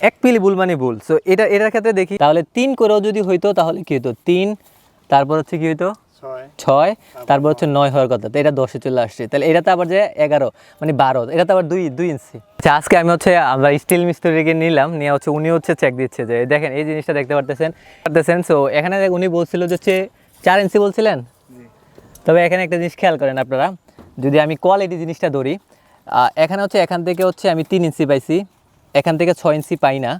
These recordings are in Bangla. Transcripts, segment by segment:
এক পিলি ভুল মানে ভুল। সো এটা এটার ক্ষেত্রে দেখি তাহলে তিন করেও যদি হইতো তাহলে কি হতো তিন তারপর হচ্ছে কি হইতো? ছয়। তারপর হচ্ছে নয় হওয়ার কথা। তো এটা দশে চলে আসছে। তাহলে এটাতে আবার যে এগারো মানে বারো এটাতে আবার দুই দুই ইঞ্চি। আচ্ছা আজকে আমি হচ্ছে আমরা স্টিল মিস্ত্রিকে নিলাম নিয়ে হচ্ছে উনি হচ্ছে চেক দিচ্ছে যে দেখেন এই জিনিসটা দেখতে পারতেছেন? পারতেছেন সো এখানে উনি বলছিল যে হচ্ছে চার ইঞ্চি বলছিলেন? তবে এখানে একটা জিনিস খেয়াল করেন আপনারা। যদি আমি কোয়ালিটি জিনিসটা ধরি এখানে হচ্ছে এখান থেকে হচ্ছে আমি তিন ইঞ্চি পাইছি। এখান থেকে ছয় ইঞ্চি পাই না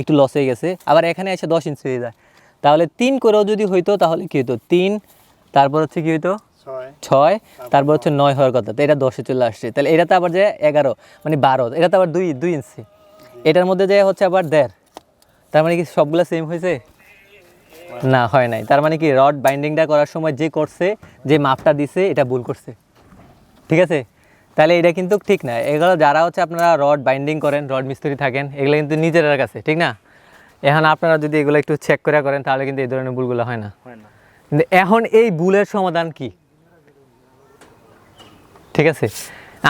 একটু লস হয়ে গেছে। আবার এখানে এসে দশ ইঞ্চি হয়ে যায়। তাহলে তিন করেও যদি হইতো তাহলে কি হতো তিন তারপর হচ্ছে কি হইতো? ছয়। তারপর হচ্ছে নয় হওয়ার কথা। তো এটা দশে চলে আসছে। তাহলে এটাতে আবার যে এগারো মানে বারো এটাতে আবার দুই দুই ইঞ্চি। এটার মধ্যে যে হচ্ছে আবার দেড়। তার মানে কি সবগুলো সেম হয়েছে? না হয় নাই। তার মানে কি রড বাইন্ডিংটা করার সময় যে করছে যে মাপটা দিছে এটা ভুল করছে। ঠিক আছে? তাহলে এটা কিন্তু ঠিক না। এগুলো যারা হচ্ছে আপনারা রড বাইন্ডিং করেন রড মিস্ত্রি থাকেন এগুলো কিন্তু নিজের কাছে ঠিক না? এখন আপনারা যদি এগুলো একটু চেক করে করেন তাহলে কিন্তু এই ধরনের ভুলগুলো হয় না। কিন্তু এখন এই ভুলের সমাধান কি? ঠিক আছে?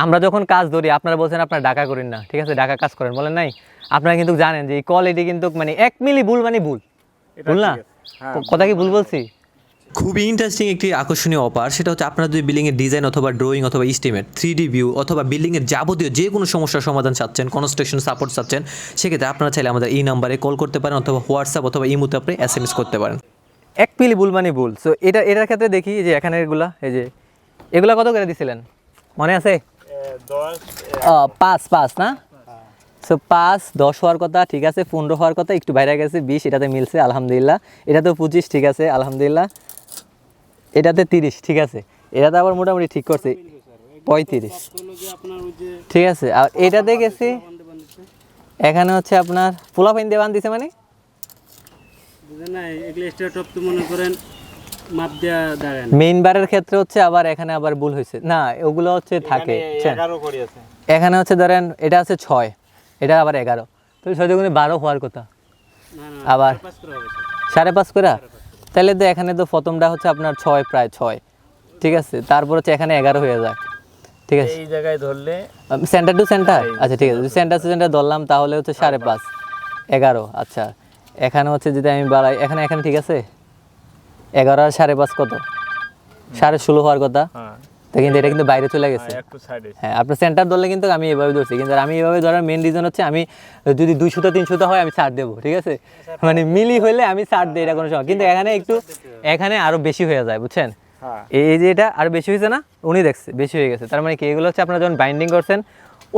আমরা যখন কাজ ধরি আপনারা বলছেন আপনারা ডাকা করেন না ঠিক আছে? ডাকা কাজ করেন বলেন নাই? আপনারা কিন্তু জানেন যে এই কোয়ালিটি কিন্তু মানে এক মিলি ভুল মানে ভুল। ভুল না। হ্যাঁ, কথা কি ভুল বলছি? খুবই ইন্টারেস্টিং একটি আকর্ষণীয় অপার সেটা হচ্ছে আপনারা যদি বিল্ডিংয়ের ডিজাইন অথবা ড্রয়িং অথবা ইস্টিমেট থ্রি ডি ভিউ অথবা বিল্ডিংয়ের যাবতীয় যে কোনো সমস্যার সমাধান চাচ্ছেন কনস্ট্রাকশন সাপোর্ট চাচ্ছেন সেক্ষেত্রে আপনারা চাইলে আমাদের এই নাম্বারে কল করতে পারেন অথবা হোয়াটসঅ্যাপ অথবা ইমোতে আপনি এস এম এস করতে পারেন। এক পিলি ভুল মানে ভুল। সো এটা এটার ক্ষেত্রে দেখি যে এখানে এগুলা এই যে এগুলা কত করে দিছিলেন? মনে আছে? পাঁচ পাঁচ না? সো পাঁচ দশ হওয়ার কথা ঠিক আছে পনেরো হওয়ার কথা একটু বাইরে গেছে বিশ এটাতে মিলছে আলহামদুলিল্লাহ। এটাতে পঁচিশ ঠিক আছে আলহামদুলিল্লাহ। এটাতে তিরিশ ঠিক আছে? এটাতে আবার মোটামুটি ঠিক করছে পঁয়ত্রিশ। ঠিক আছে? আর এটাতে গেছি এখানে হচ্ছে আপনার পোলা ফাইন দেওয়ান দিছে মানে মনে মেইন বারের ক্ষেত্রে হচ্ছে আবার এখানে আবার ভুল হয়েছে। না ওগুলো হচ্ছে থাকে এখানে হচ্ছে ধরেন এটা আছে ছয় এটা আবার এগারো। তো ছয় দুগুণে বারো হওয়ার কথা। না না আবার পাস করা হবে সাড়ে পাঁচ করে? তাহলে তো এখানে তো প্রথমটা হচ্ছে আপনার ছয় প্রায় ছয়। ঠিক আছে? তারপর হচ্ছে এখানে এগারো হয়ে যায় ঠিক আছে? এই জায়গায় ধরলে সেন্টার টু সেন্টার আচ্ছা ঠিক আছে। সেন্টার টু সেন্টার ধরলাম তাহলে হচ্ছে সাড়ে পাঁচ। এগারো আচ্ছা। এখানে হচ্ছে যদি আমি বাড়াই এখানে এখানে ঠিক আছে? এগারো আর সাড়ে পাঁচ কত? সাড়ে ষোলো হওয়ার কথা? হ্যাঁ। তো কিন্তু এটা কিন্তু বাইরে চলে গেছে। হ্যাঁ আপনার সেন্টার ধরলে কিন্তু আমি এভাবে ধরছি। কিন্তু আমি এভাবে ধরার মেন রিজন হচ্ছে আমি যদি তিনশোটা হয় আমি ছাড় দেবো ঠিক আছে? মানে মিলি হলে আমি ছাড় দিই এটা কোনো সময় কিন্তু এখানে একটু এখানে আরও বেশি হয়ে যায় বুঝছেন? হ্যাঁ। এই যে এটা আরও বেশি হয়েছে না? উনি দেখছে বেশি হয়ে গেছে। তার মানে কি? এগুলো হচ্ছে আপনারা যখন বাইন্ডিং করছেন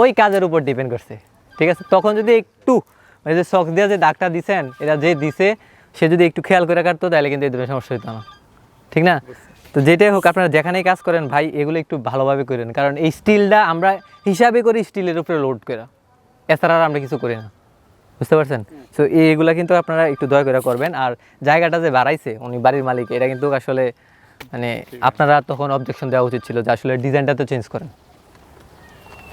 ওই কাজের উপর ডিপেন্ড করছে ঠিক আছে? তখন যদি একটু ওই যে শখ দিয়ে যে দাগটা দিছেন এটা যে দিছে সে যদি একটু খেয়াল করে কাটতো তাহলে কিন্তু এই ধরনের সমস্যা হতো না। ঠিক না? তো যেটাই হোক, আপনারা যেখানেই কাজ করেন, ভাই, এগুলো একটু ভালোভাবে করেন। কারণ এই স্টিলটা আমরা হিসাবে করি স্টিলের উপরে লোড করা। এছাড়া আর আমরা কিছু করি না। বুঝতে পারছেন? তো এইগুলা কিন্তু আপনারা একটু দয়া করে করবেন। আর জায়গাটা যে বাড়াইছে, উনি বাড়ির মালিক, এটা কিন্তু আসলে মানে আপনারা তখন অবজেকশন দেওয়া উচিত ছিল যে আসলে ডিজাইনটা তো চেঞ্জ করেন।